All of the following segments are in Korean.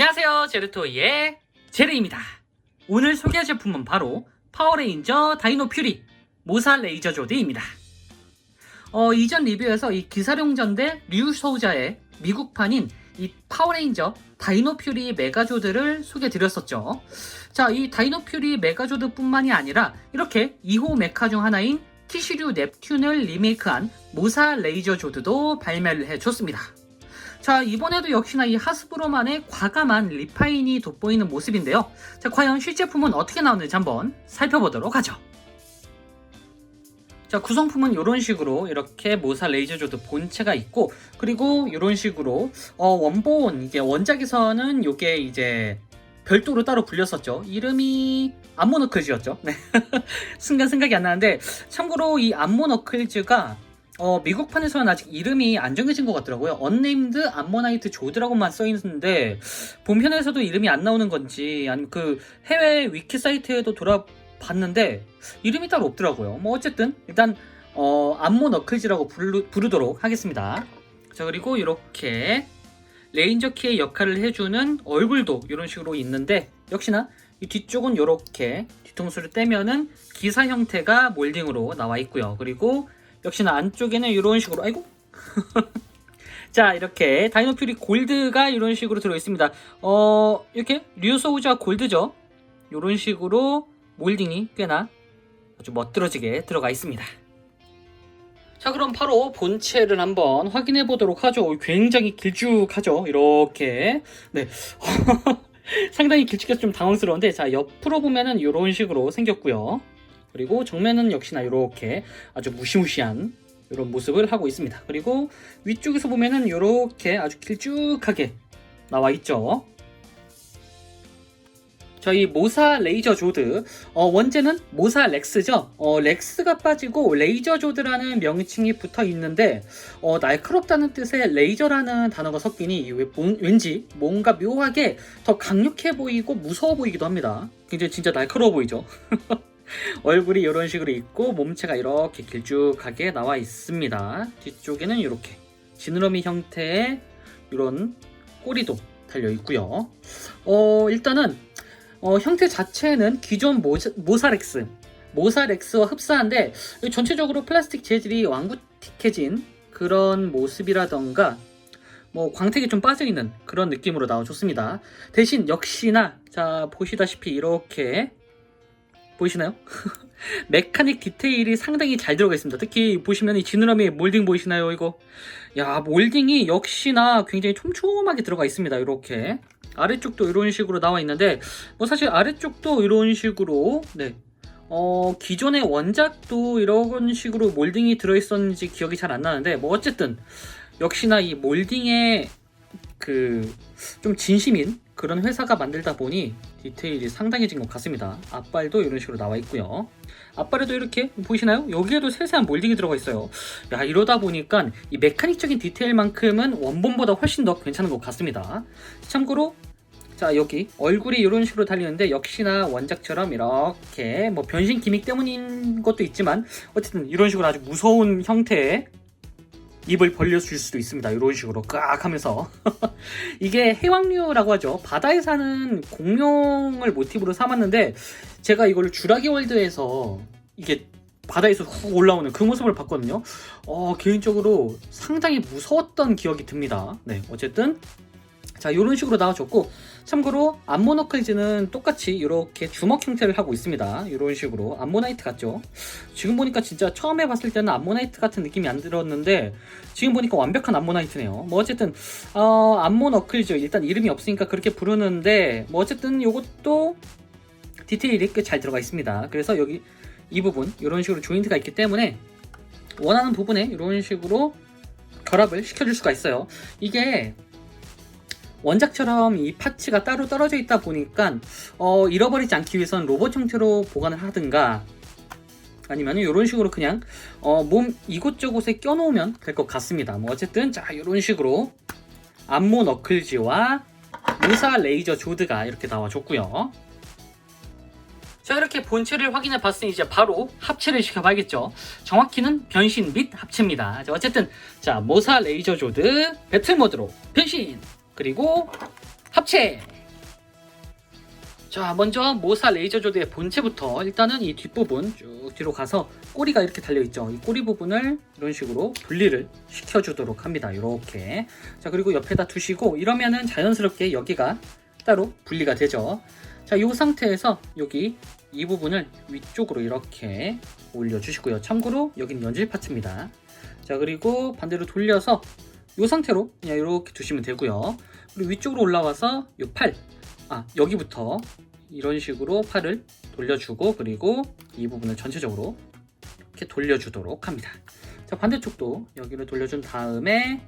안녕하세요. 제르토이의 제르입니다. 오늘 소개할 제품은 바로 파워레인저 다이노 퓨리 모사 레이저 조드입니다. 어, 이전 리뷰에서 이 기사룡전 대 류소자의 미국판인 이 파워레인저 다이노 퓨리 메가조드를 소개드렸었죠. 자 이 다이노 퓨리 메가조드 뿐만이 아니라 이렇게 2호 메카 중 하나인 키시류 넵튠을 리메이크한 모사 레이저 조드도 발매를 해줬습니다 자, 이번에도 역시나 이 하스브로만의 과감한 리파인이 돋보이는 모습인데요. 자, 과연 실제품은 어떻게 나오는지 한번 살펴보도록 하죠. 자, 구성품은 이런 식으로 이렇게 모사 레이저 조드 본체가 있고, 그리고 이런 식으로, 어, 원본, 이게 원작에서는 이게 이제 별도로 따로 불렸었죠. 이름이 암모너클즈였죠. 네. 순간 생각이 안 나는데, 참고로 이 암모너클즈가 어, 미국판에서는 아직 이름이 안 정해진 것 같더라고요. 언네임드 암모나이트 조드라고만 써 있는데 본편에서도 이름이 안 나오는 건지 아니면 그 해외 위키 사이트에도 돌아봤는데 이름이 따로 없더라고요. 뭐 어쨌든 일단 어, 암모 너클즈라고 부르, 부르도록 하겠습니다. 자 그리고 이렇게 레인저 키의 역할을 해주는 얼굴도 이런 식으로 있는데 역시나 이 뒤쪽은 이렇게 뒤통수를 떼면은 기사 형태가 몰딩으로 나와 있고요. 그리고 역시나 안쪽에는 이런 식으로. 아이고. 자 이렇게 다이노 퓨리 골드가 이런 식으로 들어 있습니다. 어 이렇게 류소우자 골드죠? 이런 식으로 몰딩이 꽤나 아주 멋들어지게 들어가 있습니다. 자 그럼 바로 본체를 한번 확인해 보도록 하죠. 굉장히 길쭉하죠? 이렇게. 네. 상당히 길쭉해서 좀 당황스러운데 자 옆으로 보면은 이런 식으로 생겼고요 그리고 정면은 역시나 이렇게 아주 무시무시한 이런 모습을 하고 있습니다. 그리고 위쪽에서 보면은 이렇게 아주 길쭉하게 나와 있죠. 저희 모사 레이저 조드 어, 원제는 모사 렉스죠. 어, 렉스가 빠지고 레이저 조드라는 명칭이 붙어 있는데 어, 날카롭다는 뜻의 레이저라는 단어가 섞이니 왠지 뭔가 묘하게 더 강력해 보이고 무서워 보이기도 합니다. 굉장히 진짜 날카로워 보이죠. 얼굴이 이런 식으로 있고 몸체가 이렇게 길쭉하게 나와 있습니다. 뒤쪽에는 이렇게 지느러미 형태의 이런 꼬리도 달려 있고요. 어, 일단은 어, 형태 자체는 기존 모사, 모사렉스 모사렉스와 흡사한데 전체적으로 플라스틱 재질이 왕구틱해진 그런 모습이라던가 뭐 광택이 좀 빠져있는 그런 느낌으로 나와줬습니다. 대신 역시나 자 보시다시피 이렇게 보이시나요? 메카닉 디테일이 상당히 잘 들어가 있습니다. 특히 보시면 이 지느러미 몰딩 보이시나요? 이거 야 몰딩이 역시나 굉장히 촘촘하게 들어가 있습니다. 이렇게 아래쪽도 이런 식으로 나와 있는데 뭐 사실 아래쪽도 이런 식으로 네. 어 기존의 원작도 이런 식으로 몰딩이 들어있었는지 기억이 잘 안 나는데 뭐 어쨌든 역시나 이 몰딩의 그 좀 진심인 그런 회사가 만들다 보니 디테일이 상당해진 것 같습니다. 앞발도 이런 식으로 나와 있고요. 앞발에도 이렇게 보이시나요? 여기에도 세세한 몰딩이 들어가 있어요. 야 이러다 보니까 이 메카닉적인 디테일만큼은 원본보다 훨씬 더 괜찮은 것 같습니다. 참고로 자 여기 얼굴이 이런 식으로 달리는데 역시나 원작처럼 이렇게 뭐 변신 기믹 때문인 것도 있지만 어쨌든 이런 식으로 아주 무서운 형태의 입을 벌려줄 수도 있습니다. 이런 식으로 깍 하면서 이게 해왕류라고 하죠. 바다에 사는 공룡을 모티브로 삼았는데 제가 이걸 주라기 월드에서 이게 바다에서 훅 올라오는 그 모습을 봤거든요. 어, 개인적으로 상당히 무서웠던 기억이 듭니다. 네, 어쨌든 자 이런 식으로 나와줬고 참고로 암모너클즈는 똑같이 이렇게 주먹 형태를 하고 있습니다. 이런 식으로 암모나이트 같죠? 지금 보니까 진짜 처음에 봤을 때는 암모나이트 같은 느낌이 안 들었는데 지금 보니까 완벽한 암모나이트네요. 뭐 어쨌든 어, 암모너클즈 일단 이름이 없으니까 그렇게 부르는데 뭐 어쨌든 이것도 디테일이 꽤 잘 들어가 있습니다. 그래서 여기 이 부분 이런 식으로 조인트가 있기 때문에 원하는 부분에 이런 식으로 결합을 시켜줄 수가 있어요. 이게 원작처럼 이 파츠가 따로 떨어져 있다 보니까 어, 잃어버리지 않기 위해서는 로봇 형태로 보관을 하든가 아니면 이런 식으로 그냥 어, 몸 이곳저곳에 껴놓으면 될 것 같습니다. 뭐 어쨌든 자 이런 식으로 암모 너클즈와 무사 레이저 조드가 이렇게 나와줬고요. 자 이렇게 본체를 확인해 봤으니 이제 바로 합체를 시켜봐야겠죠. 정확히는 변신 및 합체입니다. 자, 어쨌든 자 모사 레이저 조드 배틀 모드로 변신 그리고 합체! 자, 먼저 모사 레이저 조드의 본체부터 일단은 이 뒷부분 쭉 뒤로 가서 꼬리가 이렇게 달려있죠. 이 꼬리 부분을 이런 식으로 분리를 시켜주도록 합니다. 이렇게. 자, 그리고 옆에다 두시고 이러면은 자연스럽게 여기가 따로 분리가 되죠. 자, 이 상태에서 여기 이 부분을 위쪽으로 이렇게 올려주시고요. 참고로 여기는 연질 파츠입니다. 자, 그리고 반대로 돌려서 이 상태로 그냥 이렇게 두시면 되고요. 그리고 위쪽으로 올라와서 이 팔, 아 여기부터 이런 식으로 팔을 돌려주고 그리고 이 부분을 전체적으로 이렇게 돌려주도록 합니다. 자 반대쪽도 여기를 돌려준 다음에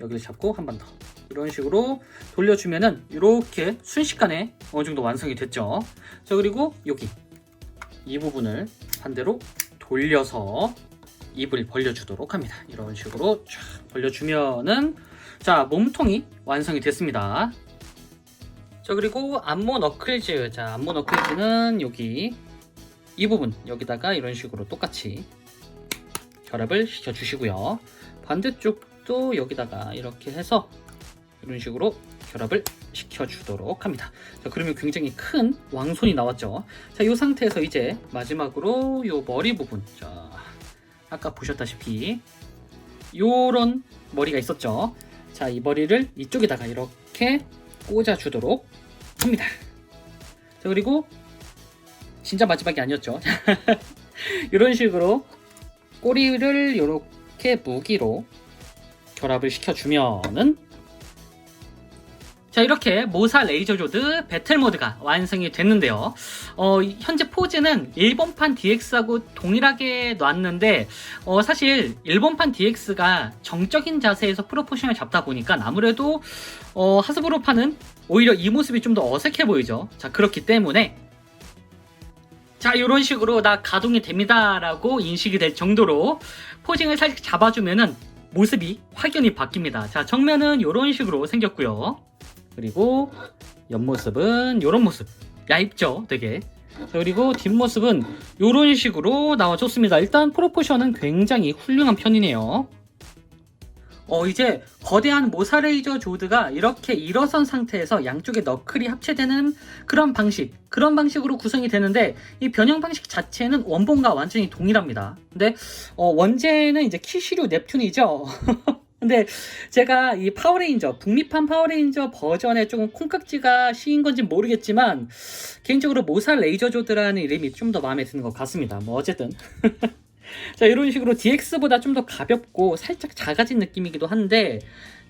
여기를 잡고 한 번 더 이런 식으로 돌려주면은 이렇게 순식간에 어느 정도 완성이 됐죠. 자 그리고 여기 이 부분을 반대로 돌려서 입을 벌려주도록 합니다. 이런 식으로 쫙 벌려주면은 자 몸통이 완성이 됐습니다. 자 그리고 암모 너클즈. 자 암모 너클즈는 여기 이 부분 여기다가 이런 식으로 똑같이 결합을 시켜 주시고요. 반대쪽도 여기다가 이렇게 해서 이런 식으로 결합을 시켜 주도록 합니다. 자 그러면 굉장히 큰 왕손이 나왔죠. 자 이 상태에서 이제 마지막으로 요 머리 부분. 자 아까 보셨다시피 요런 머리가 있었죠 자 이 머리를 이쪽에다가 이렇게 꽂아 주도록 합니다. 자, 그리고 진짜 마지막이 아니었죠. 이런 식으로 꼬리를 이렇게 무기로 결합을 시켜주면은 자 이렇게 모사 레이저 조드 배틀 모드가 완성이 됐는데요. 어, 현재 포즈는 일본판 DX하고 동일하게 놨는데 어, 사실 일본판 DX가 정적인 자세에서 프로포션을 잡다 보니까 아무래도 어, 하스브로판은 오히려 이 모습이 좀 더 어색해 보이죠. 자 그렇기 때문에 자 이런 식으로 나 가동이 됩니다 라고 인식이 될 정도로 포징을 살짝 잡아주면은 모습이 확연히 바뀝니다. 자 정면은 이런 식으로 생겼고요. 그리고 옆모습은 이런 모습. 얇죠 되게. 자, 그리고 뒷모습은 이런 식으로 나와줬습니다. 일단 프로포션은 굉장히 훌륭한 편이네요. 어 이제 거대한 모사레이저 조드가 이렇게 일어선 상태에서 양쪽에 너클이 합체되는 그런 방식 그런 방식으로 구성이 되는데 이 변형 방식 자체는 원본과 완전히 동일합니다. 근데 어, 원제는 이제 키시류 넵튠이죠 근데 제가 이 파워레인저 북미판 파워레인저 버전에 조금 콩깍지가 씌인 건지 모르겠지만 개인적으로 모사 레이저 조드라는 이름이 좀 더 마음에 드는 것 같습니다. 뭐 어쨌든 자 이런 식으로 DX보다 좀 더 가볍고 살짝 작아진 느낌이기도 한데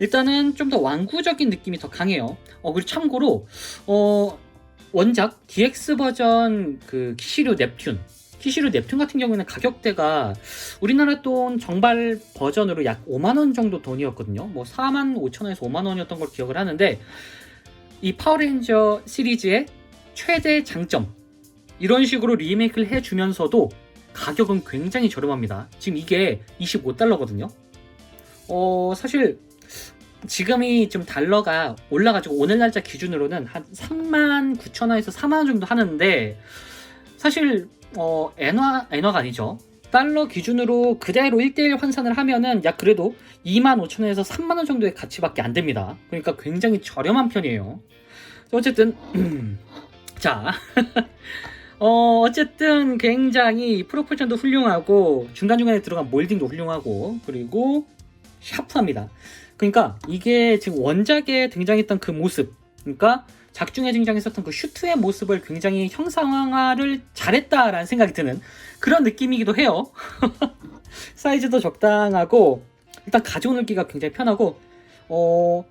일단은 좀 더 완구적인 느낌이 더 강해요. 어 그리고 참고로 어 원작 DX 버전 그 키시류 넵튠 키시루 넵튠 같은 경우에는 가격대가 우리나라 돈 정발 버전으로 약 5만원 정도 돈이었거든요. 뭐 4만 5천원에서 5만원이었던 걸 기억을 하는데 이 파워레인저 시리즈의 최대 장점 이런 식으로 리메이크를 해주면서도 가격은 굉장히 저렴합니다. 지금 이게 25달러거든요. 어, 사실 지금이 좀 달러가 올라가지고 오늘 날짜 기준으로는 한 3만 9천 원에서 4만 원 정도 하는데 사실 어, 엔화, 엔화가 아니죠. 달러 기준으로 그대로 1대1 환산을 하면은 약 그래도 2만 5천원에서 3만원 정도의 가치밖에 안 됩니다. 그러니까 굉장히 저렴한 편이에요. 어쨌든, 자. 어, 어쨌든 굉장히 프로포션도 훌륭하고 중간중간에 들어간 몰딩도 훌륭하고 그리고 샤프합니다. 그러니까 이게 지금 원작에 등장했던 그 모습 그러니까 작중에 등장했었던 그 슈트의 모습을 굉장히 형상화를 잘했다라는 생각이 드는 그런 느낌이기도 해요. 사이즈도 적당하고 일단 가져오기가 굉장히 편하고 어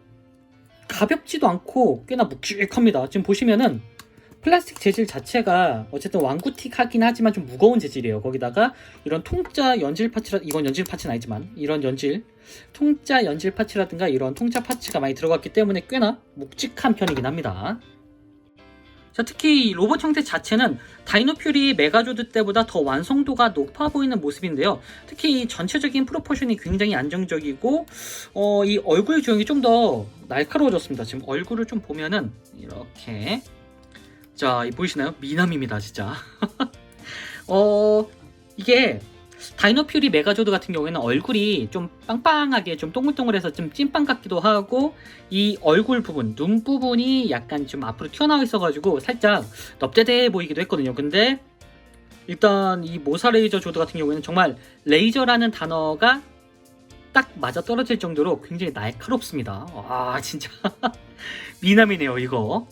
가볍지도 않고 꽤나 묵직합니다. 지금 보시면은 플라스틱 재질 자체가 어쨌든 왕구틱하긴 하지만 좀 무거운 재질이에요. 거기다가 이런 통짜 연질 파츠라 이건 연질 파츠는 아니지만 이런 연질 통짜 연질 파츠라든가 이런 통짜 파츠가 많이 들어갔기 때문에 꽤나 묵직한 편이긴 합니다. 자, 특히 이 로봇 형태 자체는 다이노퓨리 메가조드 때보다 더 완성도가 높아 보이는 모습인데요. 특히 이 전체적인 프로포션이 굉장히 안정적이고 어, 이 얼굴 주형이 좀 더 날카로워졌습니다. 지금 얼굴을 좀 보면은 이렇게 자, 이 보이시나요? 미남입니다, 진짜. 어, 이게 다이노 퓨리 메가조드 같은 경우에는 얼굴이 좀 빵빵하게 좀 동글동글해서 좀 찐빵 같기도 하고 이 얼굴 부분, 눈 부분이 약간 좀 앞으로 튀어나와 있어가지고 살짝 넙대대해 보이기도 했거든요. 근데 일단 이 모사 레이저 조드 같은 경우에는 정말 레이저라는 단어가 딱 맞아 떨어질 정도로 굉장히 날카롭습니다. 와 진짜 미남이네요 이거.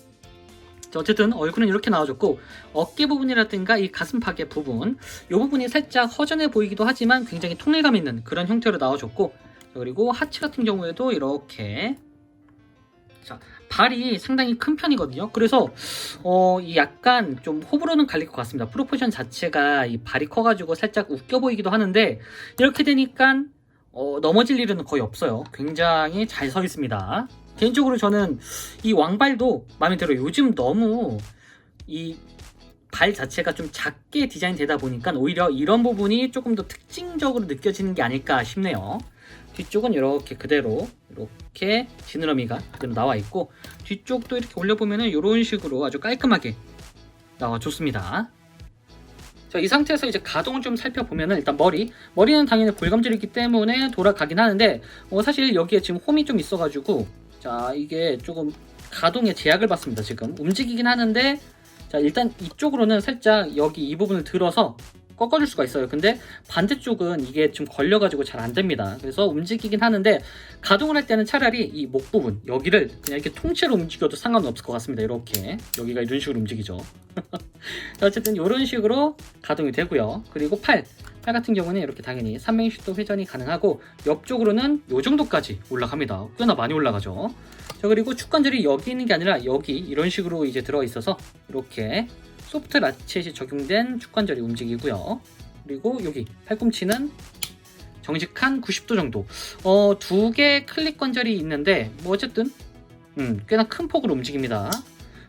자, 어쨌든 얼굴은 이렇게 나와줬고 어깨 부분이라든가 이 가슴팍의 부분 이 부분이 살짝 허전해 보이기도 하지만 굉장히 통일감 있는 그런 형태로 나와줬고 자, 그리고 하체 같은 경우에도 이렇게. 자 발이 상당히 큰 편이거든요. 그래서 어, 이 약간 좀 호불호는 갈릴 것 같습니다. 프로포션 자체가 이 발이 커가지고 살짝 웃겨 보이기도 하는데 이렇게 되니까 어, 넘어질 일은 거의 없어요. 굉장히 잘 서 있습니다 개인적으로 저는 이 왕발도 마음에 들어요. 요즘 너무 이 발 자체가 좀 작게 디자인 되다 보니까 오히려 이런 부분이 조금 더 특징적으로 느껴지는 게 아닐까 싶네요. 뒤쪽은 이렇게 그대로 이렇게 지느러미가 그대로 나와 있고 뒤쪽도 이렇게 올려보면은 이런 식으로 아주 깔끔하게 나와줬습니다. 자, 이 상태에서 이제 가동을 좀 살펴보면은 일단 머리 머리는 당연히 골감질이기 때문에 돌아가긴 하는데 어, 사실 여기에 지금 홈이 좀 있어가지고 자 이게 조금 가동에 제약을 받습니다 지금. 움직이긴 하는데 자 일단 이쪽으로는 살짝 여기 이 부분을 들어서 꺾어줄 수가 있어요. 근데 반대쪽은 이게 좀 걸려가지고 잘 안됩니다. 그래서 움직이긴 하는데 가동을 할 때는 차라리 이 목 부분 여기를 그냥 이렇게 통째로 움직여도 상관은 없을 것 같습니다. 이렇게. 여기가 이런 식으로 움직이죠. 자, 어쨌든 이런 식으로 가동이 되고요. 그리고 팔 팔 같은 경우는 이렇게 당연히 360도 회전이 가능하고 옆쪽으로는 이 정도까지 올라갑니다. 꽤나 많이 올라가죠. 자 그리고 축관절이 여기 있는 게 아니라 여기 이런 식으로 이제 들어 있어서 이렇게 소프트 라쳇이 적용된 축관절이 움직이고요. 그리고 여기 팔꿈치는 정직한 90도 정도. 어, 두 개 클릭 관절이 있는데 뭐 어쨌든 음, 꽤나 큰 폭으로 움직입니다.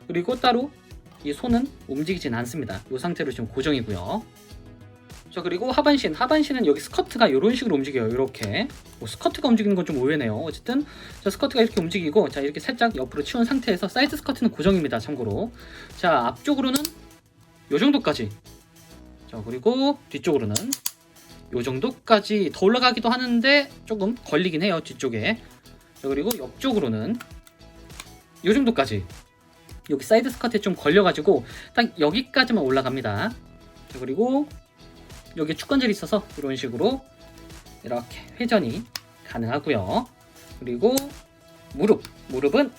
그리고 따로 이 손은 움직이진 않습니다. 이 상태로 지금 고정이고요. 자 그리고 하반신. 하반신은 여기 스커트가 이런 식으로 움직여요. 이렇게. 뭐 스커트가 움직이는 건 좀 의외네요. 어쨌든 자 스커트가 이렇게 움직이고 자 이렇게 살짝 옆으로 치운 상태에서 사이드 스커트는 고정입니다 참고로. 자 앞쪽으로는 요 정도까지. 자 그리고 뒤쪽으로는 요 정도까지 더 올라가기도 하는데 조금 걸리긴 해요 뒤쪽에. 자 그리고 옆쪽으로는 요 정도까지. 여기 사이드 스커트에 좀 걸려가지고 딱 여기까지만 올라갑니다. 자 그리고 여기 축관절이 있어서 이런 식으로 이렇게 회전이 가능하고요. 그리고 무릎, 무릎은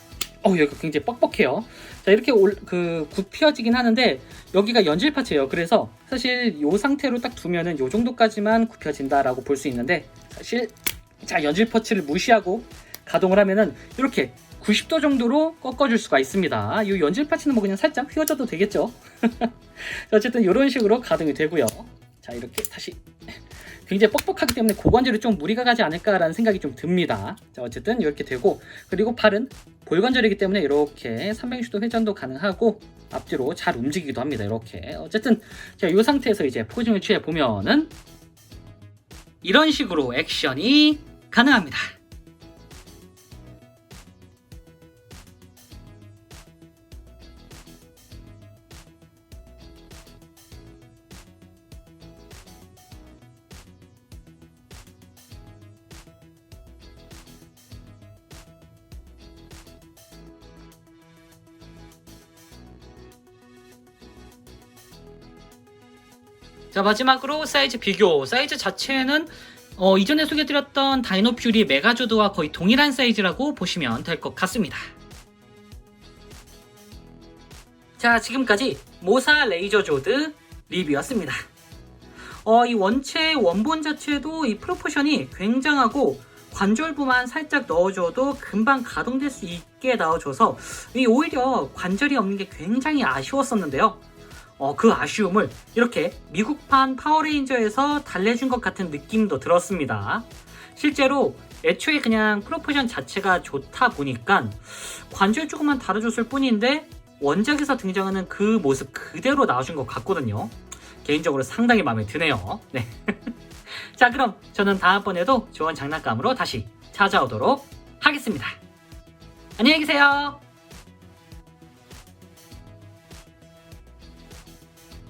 어 여기가 굉장히 뻑뻑해요. 자 이렇게 올, 그 굽혀지긴 하는데 여기가 연질 파츠예요. 그래서 사실 이 상태로 딱 두면은 이 정도까지만 굽혀진다라고 볼 수 있는데 사실 자 연질 파츠를 무시하고 가동을 하면은 이렇게 90도 정도로 꺾어줄 수가 있습니다. 이 연질 파츠는 뭐 그냥 살짝 휘어져도 되겠죠. 어쨌든 이런 식으로 가동이 되고요. 자 이렇게 다시 굉장히 뻑뻑하기 때문에 고관절이 좀 무리가 가지 않을까라는 생각이 좀 듭니다. 자 어쨌든 이렇게 되고 그리고 팔은 볼관절이기 때문에 이렇게 360도 회전도 가능하고 앞뒤로 잘 움직이기도 합니다. 이렇게 어쨌든 자이 상태에서 이제 포징을 취해 보면은 이런 식으로 액션이 가능합니다. 자 마지막으로 사이즈 비교. 사이즈 자체는 어, 이전에 소개드렸던 다이노 퓨리 메가조드와 거의 동일한 사이즈라고 보시면 될 것 같습니다. 자 지금까지 모사 레이저 조드 리뷰였습니다. 어, 이 원체 원본 자체도 이 프로포션이 굉장하고 관절부만 살짝 넣어줘도 금방 가동될 수 있게 나와줘서 이 오히려 관절이 없는 게 굉장히 아쉬웠었는데요 어, 그 아쉬움을 이렇게 미국판 파워레인저에서 달래준 것 같은 느낌도 들었습니다. 실제로 애초에 그냥 프로포션 자체가 좋다 보니까 관절 조금만 다뤄줬을 뿐인데 원작에서 등장하는 그 모습 그대로 나와준 것 같거든요. 개인적으로 상당히 마음에 드네요. 네. 자, 그럼 저는 다음번에도 좋은 장난감으로 다시 찾아오도록 하겠습니다. 안녕히 계세요.